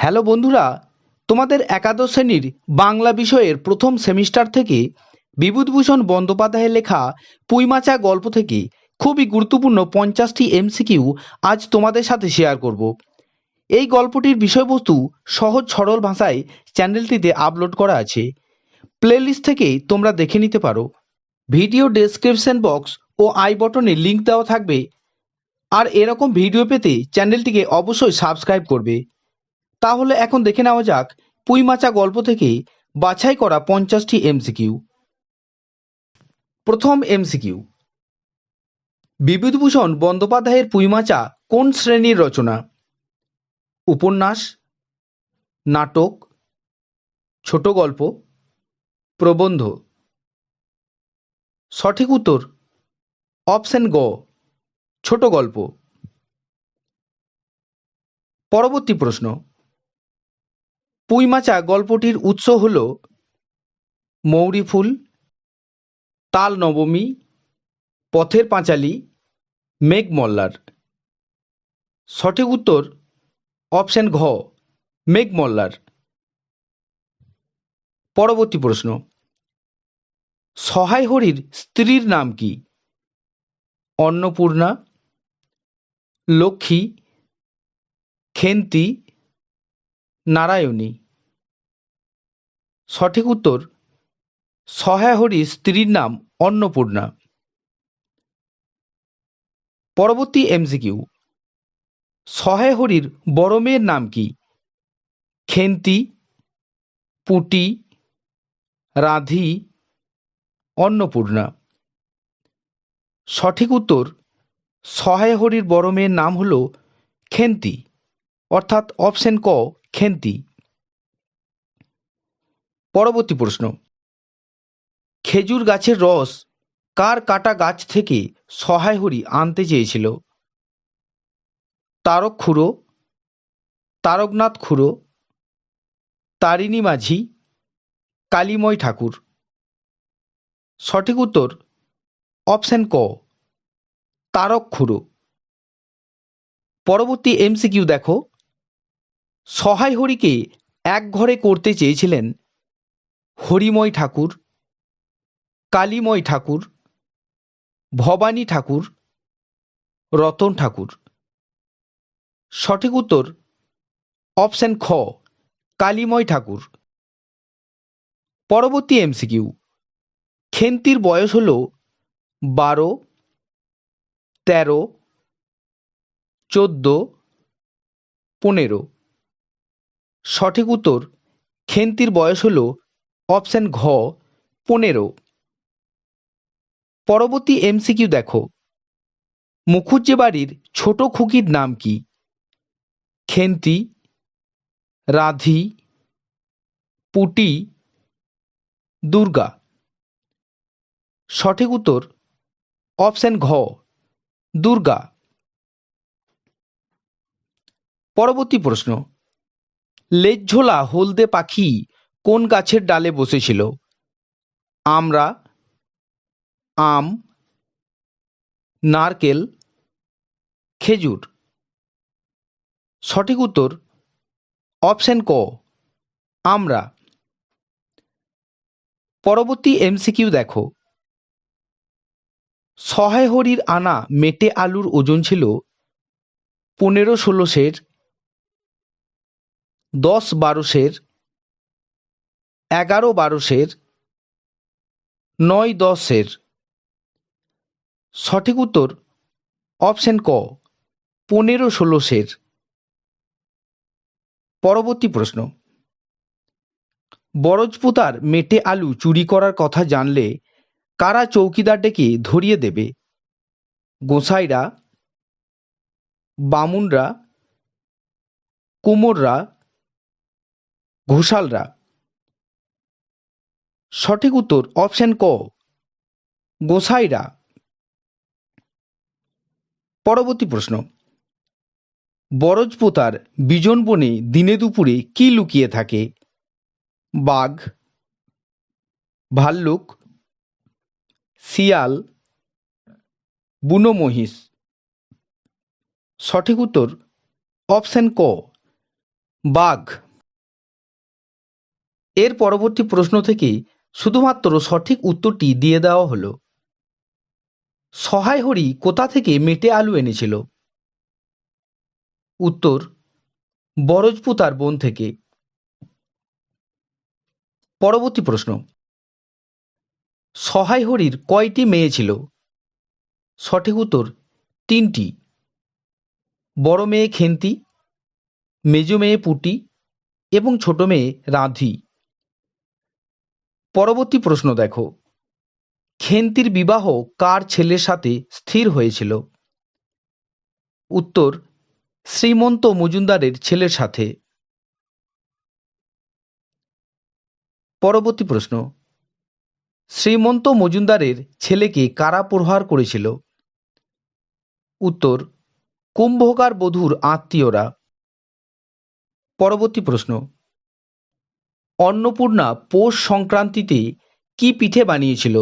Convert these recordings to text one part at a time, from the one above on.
Hello বন্ধুরা, তোমাদের একাদশ শ্রেণির বাংলা বিষয়ের প্রথম সেমিস্টার থেকে বিভূতিভূষণ বন্দ্যোপাধ্যায়ের লেখা পুইমাচা গল্প থেকে খুবই গুরুত্বপূর্ণ পঞ্চাশটি এমসিকিউ আজ তোমাদের সাথে শেয়ার করব। এই গল্পটির বিষয়বস্তু সহজ সরল ভাষায় চ্যানেলটিতে আপলোড করা আছে। প্লেলিস্ট থেকে তোমরা দেখে নিতে পারো। ভিডিও ডেসক্রিপশন বক্স ও আই বটনে লিংক দেওয়া থাকবে। আর এরকম ভিডিও পেতে চ্যানেলটিকে অবশ্যই সাবস্ক্রাইব করবে। তাহলে এখন দেখে নেওয়া যাক পুইমাচা গল্প থেকে বাছাই করা পঞ্চাশটি এমসিকিউ। প্রথম এমসিকিউ। বিভূতিভূষণ বন্দ্যোপাধ্যায়ের পুইমাচা কোন শ্রেণির রচনা? উপন্যাস, নাটক, ছোট গল্প, প্রবন্ধ। সঠিক উত্তর, অপশন গ, ছোট গল্প। পরবর্তী প্রশ্ন। পুইমাচা গল্পটির উৎস হল মৌরি ফুল, তাল নবমী, পথের পাঁচালী মেঘমল্লার সঠিক উত্তর অপশন ঘ মেঘমল্লার পরবর্তী প্রশ্ন, সহায় হরির স্ত্রীর নাম কি? অন্নপূর্ণা, লক্ষ্মী, খেন্তি নারায়ণী। সঠিক উত্তর সহায় হরির স্ত্রীর নাম অন্নপূর্ণা। পরবর্তী এমসিকিউ সহায় হরির বড় মেয়ের নাম কি? খেন্তি, পুটি, রাধি, অন্নপূর্ণা। সঠিক উত্তর সহায় হরির বড় মেয়ের নাম হল খেন্তি। অর্থাৎ অপশন ক, খেন্তি। পরবর্তী প্রশ্ন। খেজুর গাছের রস কার কাটা গাছ থেকে সহায় হরি আনতে চেয়েছিল? তারক খুড়ো, তারকনাথ খুড়ো, তারিণী মাঝি, কালীময় ঠাকুর? সঠিক উত্তর, অপশন ক, তারক খুড়ো। পরবর্তী এমসিকিউ দেখো। সহায় হরিকে এক ঘরে করতে চেয়েছিলেন হরিময় ঠাকুর, কালীময় ঠাকুর, ভবানী ঠাকুর, রতন ঠাকুর। সঠিক উত্তর অপশন খ, কালীময় ঠাকুর। পরবর্তী এমসিকিউ। খেন্তির বয়স হল বারো, তেরো, চোদ্দ, পনেরো। সঠিক উত্তর, খেন্তির বয়স হল অপশন ঘ, পনেরো। পরবর্তী এমসিকিউ দেখো। মুখুজ্জে বাড়ির ছোট খুকির নাম কি? খেন্তি, রাধি, পুটি, দুর্গা। সঠিক উত্তর অপশন ঘ, দুর্গা। পরবর্তী প্রশ্ন লেজঝোলা হলদে পাখি কোন গাছের ডালে বসেছিল? আমরা, আম, নারকেল, খেজুর। সঠিক উত্তর, অপশন ক, আমরা। পরবর্তী এমসিকিউ দেখো। সহায় হরির আনা মেটে আলুর ওজন ছিল পনেরো ষোলো সের দশ বারো সের এগারো বারো সের নয় দশ সের সঠিক উত্তর অপশন ক, পনেরো ষোলো সের পরবর্তী প্রশ্ন। বরজপুতার মেটে আলু চুরি করার কথা জানলে কারা চৌকিদার ডেকে ধরিয়ে দেবে? গোসাইরা, বামুনরা, কুমোররা ঘোষালরা। সঠিক উত্তর অপশন ক। গোসাইরা। পরবর্তী প্রশ্ন। বরজপোতার বিজন বনে দিনে দুপুরে কি লুকিয়ে থাকে? বাঘ, ভাল্লুক, শিয়াল বুনো মহিষ সঠিক উত্তর অপশন ক। বাঘ। এর পরবর্তী প্রশ্ন থেকে শুধুমাত্র সঠিক উত্তরটি দিয়ে দেওয়া হলো। সহায় হরি কোথা থেকে মেটে আলু এনেছিল? উত্তর বরজপুতার বোন থেকে। পরবর্তী প্রশ্ন, সহায় হরির কয়টি মেয়ে ছিল? সঠিক উত্তর, তিনটি। বড় মেয়ে খেন্তি, মেজ মেয়ে পুটি এবং ছোট মেয়ে রাধি। পরবর্তী প্রশ্ন দেখো। খেন্তির বিবাহ কার ছেলের সাথে স্থির হয়েছিল? উত্তর, শ্রীমন্ত মজুমদারের ছেলের সাথে। পরবর্তী প্রশ্ন, শ্রীমন্ত মজুমদারের ছেলেকে কারা প্রহার করেছিল? উত্তর, কুম্ভকার বধূর আত্মীয়রা। পরবর্তী প্রশ্ন অন্নপূর্ণা পৌষ সংক্রান্তিতে কি পিঠে বানিয়েছিল?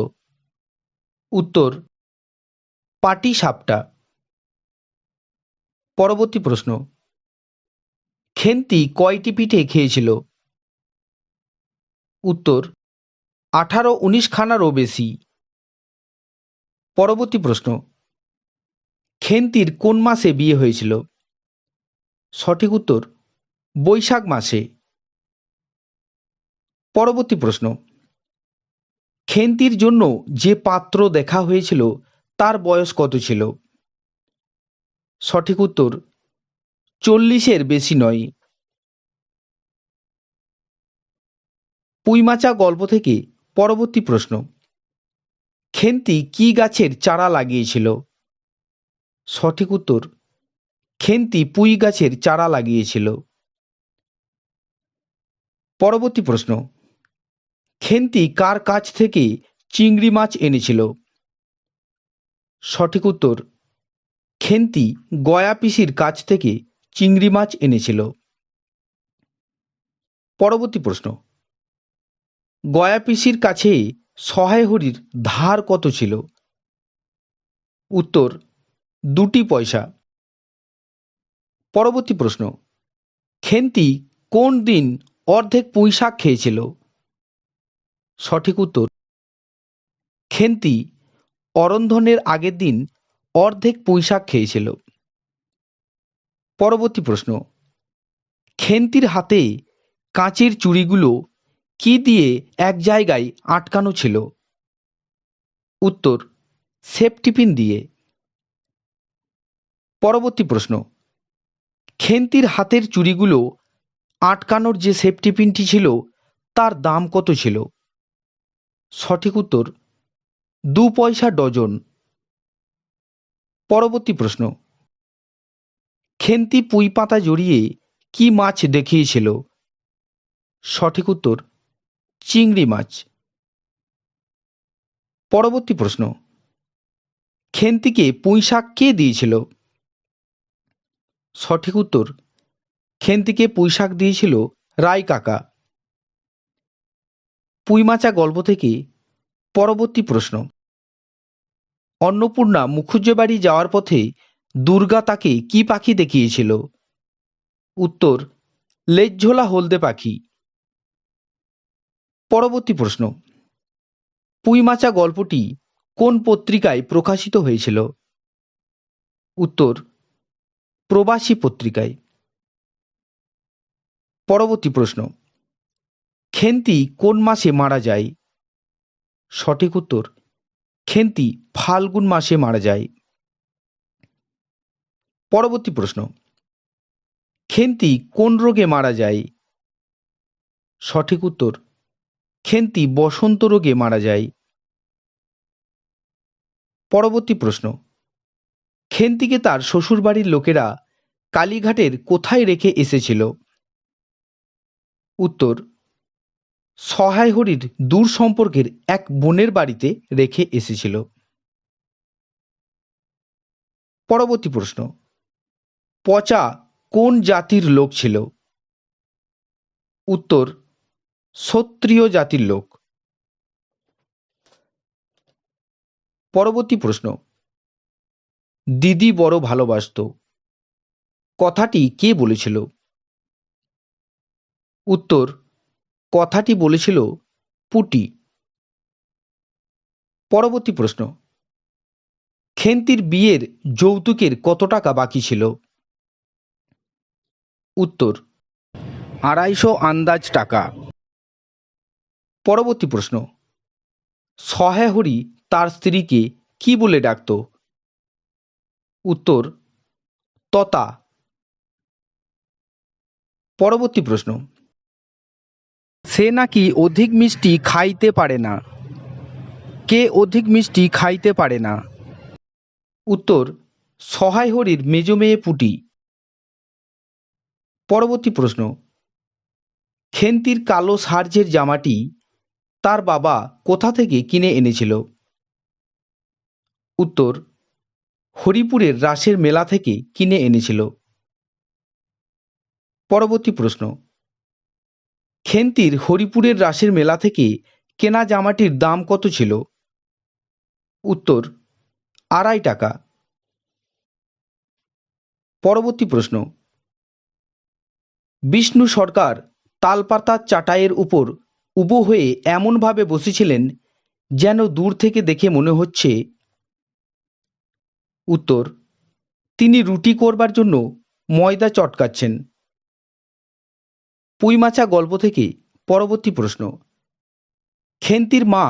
উত্তর, পাটি সাপটা। পরবর্তী প্রশ্ন, খেন্তি কয়টি পিঠে খেয়েছিল? উত্তর, আঠারো উনিশ খানারও বেশি। পরবর্তী প্রশ্ন, খেন্তির কোন মাসে বিয়ে হয়েছিল? সঠিক উত্তর, বৈশাখ মাসে। পরবর্তী প্রশ্ন। খেন্তির জন্য যে পাত্র দেখা হয়েছিল, তার বয়স কত ছিল? সঠিক উত্তর, চল্লিশের বেশি নয়। পুইমাচা গল্প থেকে পরবর্তী প্রশ্ন। খেন্তি কি গাছের চারা লাগিয়েছিল? সঠিক উত্তর, খেন্তি পুই গাছের চারা লাগিয়েছিল। পরবর্তী প্রশ্ন খেন্তি কার কাছ থেকে চিংড়ি মাছ এনেছিল? সঠিক উত্তর, খেন্তি গয়া পিসির কাছ থেকে চিংড়ি মাছ এনেছিল। পরবর্তী প্রশ্ন, গয়া পিসির কাছে সহায় হরির ধার কত ছিল? উত্তর, দুটি পয়সা। পরবর্তী প্রশ্ন, খেন্তি কোন দিন অর্ধেক পুঁই শাক খেয়েছিল? সঠিক উত্তর। খেন্তি অরন্ধনের আগের দিন অর্ধেক পুঁই শাক খেয়েছিল। পরবর্তী প্রশ্ন, খেন্তির হাতে কাঁচের চুড়িগুলো কি দিয়ে এক জায়গায় আটকানো ছিল? উত্তর সেফটিপিন দিয়ে। পরবর্তী প্রশ্ন, খেন্তির হাতের চুড়িগুলো আটকানোর যে সেফটি পিনটি ছিল, তার দাম কত ছিল? সঠিক উত্তর, দু পয়সা ডজন। পরবর্তী প্রশ্ন, খেন্তি পুঁই পাতা জড়িয়ে কি মাছ দেখিয়েছিল? সঠিক উত্তর, চিংড়ি মাছ। পরবর্তী প্রশ্ন, খেন্তিকে পুঁই শাক কে দিয়েছিল? সঠিক উত্তর, খেন্তিকে পুঁই শাক দিয়েছিল রায় কাকা পুঁইমাচা গল্প থেকে পরবর্তী প্রশ্ন। অন্নপূর্ণা মুখুজ্জে বাড়ি যাওয়ার পথে দুর্গা তাকে কি পাখি দেখিয়েছিল? উত্তর, লেজঝোলা হলদে পাখি। পরবর্তী প্রশ্ন, পুঁইমাচা গল্পটি কোন পত্রিকায় প্রকাশিত হয়েছিল? উত্তর, প্রবাসী পত্রিকায়। পরবর্তী প্রশ্ন খেন্তি কোন মাসে মারা যায়? সঠিক উত্তর, খেন্তি ফাল্গুন মাসে মারা যায়। পরবর্তী প্রশ্ন, খেন্তি কোন রোগে মারা যায়? সঠিক উত্তর, খেন্তি বসন্ত রোগে মারা যায়। পরবর্তী প্রশ্ন, খেন্তিকে তার শ্বশুরবাড়ির লোকেরা কালীঘাটের কোথায় রেখে এসেছিল? উত্তর সহায় হরির দূর সম্পর্কের এক বোনের বাড়িতে রেখে এসেছিল। পরবর্তী প্রশ্ন, পচা কোন জাতির লোক ছিল? উত্তর ক্ষত্রিয় জাতির লোক। পরবর্তী প্রশ্ন, দিদি বড় ভালোবাসত। কথাটি কে বলেছিল? উত্তর কথাটি বলেছিল পুটি। পরবর্তী প্রশ্ন। খেন্তির বিয়ের যৌতুকের কত টাকা বাকি ছিল? উত্তর, আড়াইশো আন্দাজ টাকা। পরবর্তী প্রশ্ন সহেহরি তার স্ত্রীকে কি বলে ডাকত? উত্তর, ততা। পরবর্তী প্রশ্ন সে নাকি অধিক মিষ্টি খাইতে পারে না। কে অধিক মিষ্টি খাইতে পারে না? উত্তর সহায় হরির মেজ মেয়ে পুটি। পরবর্তী প্রশ্ন, খেন্তির কালো সার্জের জামাটি তার বাবা কোথা থেকে কিনে এনেছিল? উত্তর, হরিপুরের রাসের মেলা থেকে কিনে এনেছিল। পরবর্তী প্রশ্ন খেন্তির হরিপুরের রাসের মেলা থেকে কেনা জামাটির দাম কত ছিল? উত্তর, আড়াই টাকা। পরবর্তী প্রশ্ন। বিষ্ণু সরকার তালপাতার চাটাইয়ের উপর উবু হয়ে এমনভাবে বসেছিলেন যেন দূর থেকে দেখে মনে হচ্ছে। উত্তর, তিনি রুটি করবার জন্য ময়দা চটকাচ্ছেন। পুইমাচা গল্প থেকে পরবর্তী প্রশ্ন। খেন্তির মা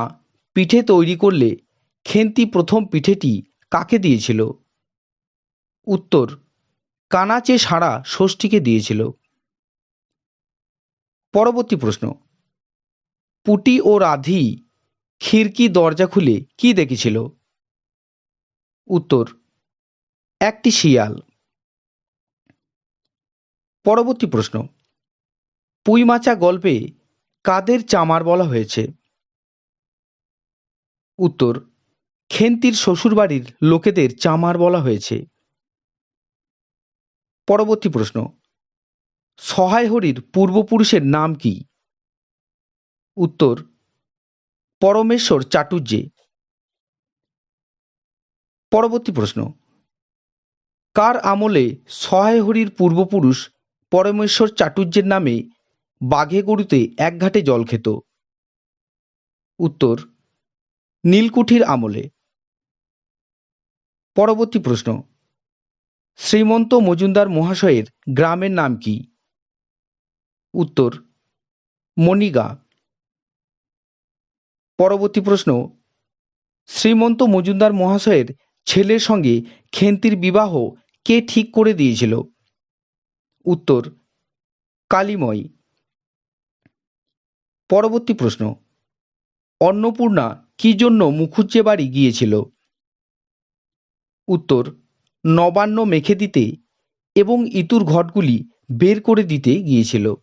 পিঠে তৈরি করলে খেন্তি প্রথম পিঠেটি কাকে দিয়েছিল? উত্তর, কানাচে সারা ষষ্ঠীকে দিয়েছিল। পরবর্তী প্রশ্ন, পুটি ও রাধি খিড়কি দরজা খুলে কি দেখেছিল? উত্তর, একটি শিয়াল। পরবর্তী প্রশ্ন পুইমাচা গল্পে কাদের চামার বলা হয়েছে? উত্তর, খেন্তির শ্বশুরবাড়ির লোকেদের চামার বলা হয়েছে। পরবর্তী প্রশ্ন সহায় হরির পূর্বপুরুষের নাম কি? উত্তর, পরমেশ্বর চাটুর্যে। পরবর্তী প্রশ্ন, কার আমলে সহায় হরির পূর্বপুরুষ পরমেশ্বর চাটুর্যের নামে বাঘে গরুতে এক ঘাটে জল খেত। উত্তর, নীলকুঠির আমলে। পরবর্তী প্রশ্ন, শ্রীমন্ত মজুমদার মহাশয়ের গ্রামের নাম কি? উত্তর, মণিগা। পরবর্তী প্রশ্ন, শ্রীমন্ত মজুমদার মহাশয়ের ছেলের সঙ্গে খেন্তির বিবাহ কে ঠিক করে দিয়েছিল? উত্তর, কালীময়। পরবর্তী প্রশ্ন। অন্নপূর্ণা কি জন্য মুখুজ্জে বাড়ি গিয়েছিল? উত্তর, নবান্ন মেখে দিতে এবং ইতুর ঘটগুলি বের করে দিতে গিয়েছিল।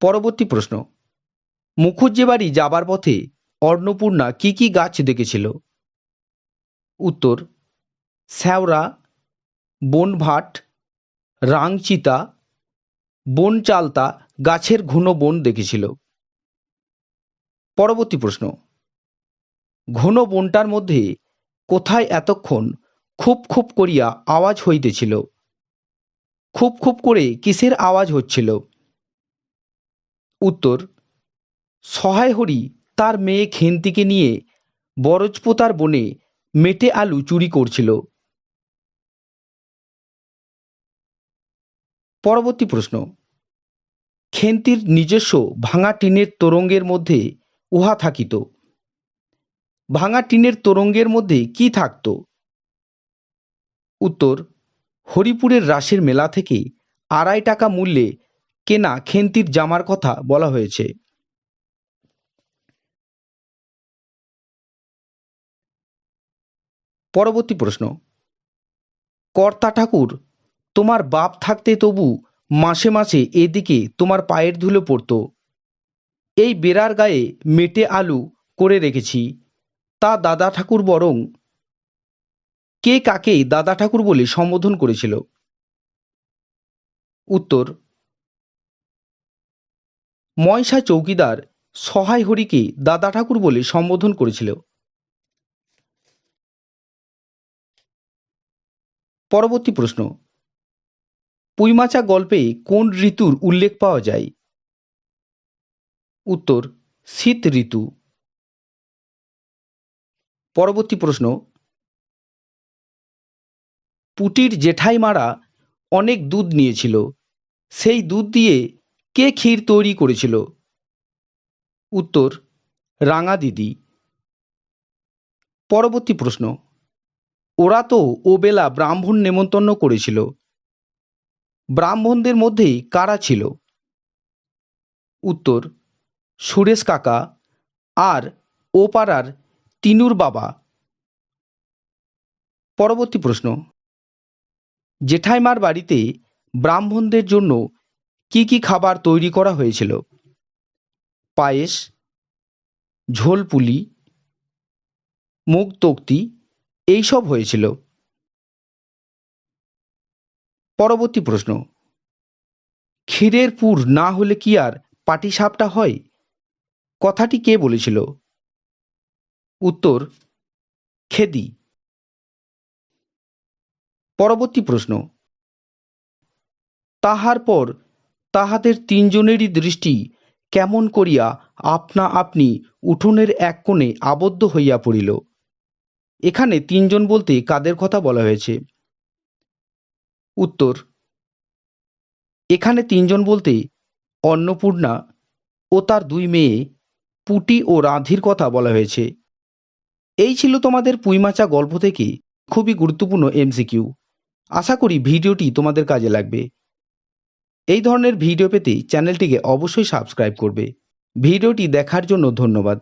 পরবর্তী প্রশ্ন মুখুজ্জে বাড়ি যাবার পথে অন্নপূর্ণা কি কি গাছ দেখেছিল? উত্তর, শ্যাওড়া, বনভাট, রাংচিতা বন চালতা গাছের ঘন বন দেখেছিল। পরবর্তী প্রশ্ন, ঘন বনটার মধ্যে কোথায় এতক্ষণ খুব খুব করিয়া আওয়াজ হইতেছিল? খুব খুব করে কিসের আওয়াজ হচ্ছিল? উত্তর, সহায় হরি তার মেয়ে খেন্তিকে নিয়ে বরজপোতার বনে মেটে আলু চুরি করছিল। পরবর্তী প্রশ্ন। খেন্তির নিজস্ব ভাঙা টিনের তোরঙ্গের মধ্যে উহা থাকিত। ভাঙা টিনের তোরঙ্গের মধ্যে কি থাকত? উত্তর, হরিপুরের রাসের মেলা থেকে আড়াই টাকা মূল্যে কেনা খেন্তির জামার কথা বলা হয়েছে। পরবর্তী প্রশ্ন, কর্তা ঠাকুর তোমার বাপ থাকতে তবু মাসে মাসে এদিকে তোমার পায়ের ধুলো পড়তো। এই বেড়ার গায়ে মেটে আলু করে রেখেছি। তা দাদা ঠাকুর বরং কে কাকে দাদা ঠাকুর বলে সম্বোধন করেছিল? উত্তর ময়সা চৌকিদার সহায় হরিকে দাদা ঠাকুর বলে সম্বোধন করেছিল। পরবর্তী প্রশ্ন পুইমাচা গল্পে কোন ঋতুর উল্লেখ পাওয়া যায়? উত্তর, শীত ঋতু। পরবর্তী প্রশ্ন। পুটির জেঠাইমারা অনেক দুধ নিয়েছিল। সেই দুধ দিয়ে কে ক্ষীর তৈরি করেছিল? উত্তর, রাঙা দিদি। পরবর্তী প্রশ্ন। ওরা তো ওবেলা ব্রাহ্মণ নেমন্তন্ন করেছিল। ব্রাহ্মণদের মধ্যে কারা ছিল? উত্তর, সুরেশ কাকা আর ও পাড়ার তিনুর বাবা। পরবর্তী প্রশ্ন, জেঠাইমার বাড়িতে ব্রাহ্মণদের জন্য কি কি খাবার তৈরি করা হয়েছিল? পায়েস, ঝোলপুলি মুগ তক্তি এইসব হয়েছিল। পরবর্তী প্রশ্ন। ক্ষীরের পুর না হলে কি আর পাটিসাপটা হয়? কথাটি কে বলেছিল? উত্তর, খেদি। পরবর্তী প্রশ্ন। তাহার পর তাহাদের তিনজনেরই দৃষ্টি কেমন করিয়া আপনা আপনি উঠোনের এক কোণে আবদ্ধ হইয়া পড়িল। এখানে তিনজন বলতে কাদের কথা বলা হয়েছে? উত্তর। এখানে তিনজন বলতে অন্নপূর্ণা ও তার দুই মেয়ে পুটি ও রাধির কথা বলা হয়েছে। এই ছিল তোমাদের পুইমাচা গল্প থেকে খুবই গুরুত্বপূর্ণ এমসিকিউ। আশা করি ভিডিওটি তোমাদের কাজে লাগবে। এই ধরনের ভিডিও পেতে চ্যানেলটিকে অবশ্যই সাবস্ক্রাইব করবে। ভিডিওটি দেখার জন্য ধন্যবাদ।